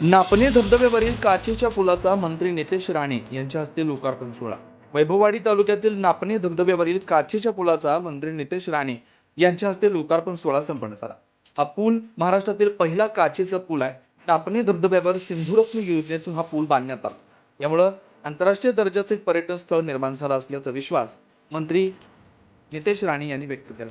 नापणे धबधब्यावरील काचेच्या पुलाचा मंत्री नितेश राणे यांच्या हस्ते लोकार्पण सोहळा. वैभववाडी तालुक्यातील नापणे धबधब्यावरील काचेच्या पुलाचा मंत्री नितेश राणे यांच्या हस्ते लोकार्पण सोहळा संपन्न झाला. हा पूल महाराष्ट्रातील पहिला काचेचा पूल आहे. नापणे धबधब्यावर सिंधुरत्न योजनेतून हा पूल बांधण्यात आला. यामुळं आंतरराष्ट्रीय दर्जाचे एक पर्यटन स्थळ निर्माण झालं असल्याचा विश्वास मंत्री नितेश राणे यांनी व्यक्त केला.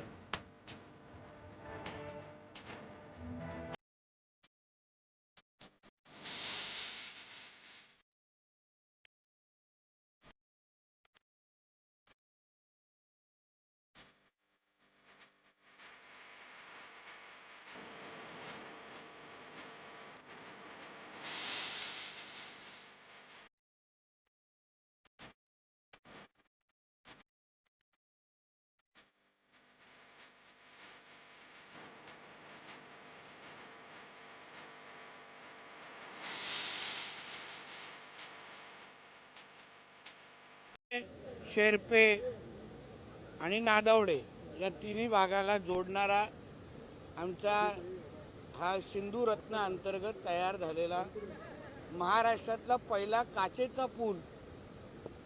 शेरपे आणि नादवडे या तिन्ही भागाला जोडणारा आमचा हा सिंधू रत्न अंतर्गत तयार झालेला महाराष्ट्रातला पहिला काचेचा पूल.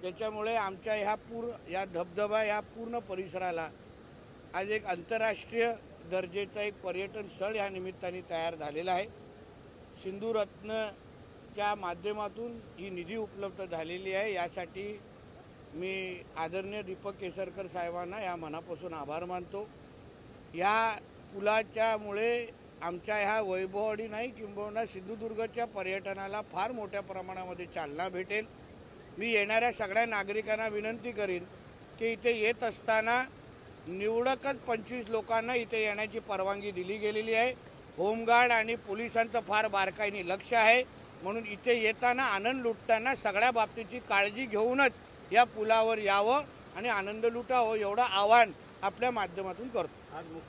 त्याच्यामुळे आमच्या ह्या पूर या धबधबा या पूर्ण परिसराला आज एक आंतरराष्ट्रीय दर्जेचा एक पर्यटन स्थळ या निमित्ताने तयार झालेला आहे. सिंधुरत्नच्या माध्यमातून ही निधी उपलब्ध झालेली आहे. यासाठी मी आदरणीय दीपक केसरकर साहेबांना या मनापासून आभार मानतो. या पुलाच्यामुळे आमच्या ह्या वैभववाडी नाही किंबहुना सिंधुदुर्गच्या पर्यटनाला फार मोठ्या प्रमाणामध्ये चालना भेटेल. मी येणाऱ्या सगळ्या नागरिकांना विनंती करीन की इथे येत असताना निवडकच पंचवीस लोकांना इथे येण्याची परवानगी दिली गेलेली आहे. होमगार्ड आणि पोलिसांचं फार बारकाईने लक्ष आहे. म्हणून इथे येताना आनंद लुटताना सगळ्या बाबतीची काळजी घेऊनच या पुलावर यावं आणि आनंद लुटावं एवढं आवाहन आपल्या माध्यमातून करतो.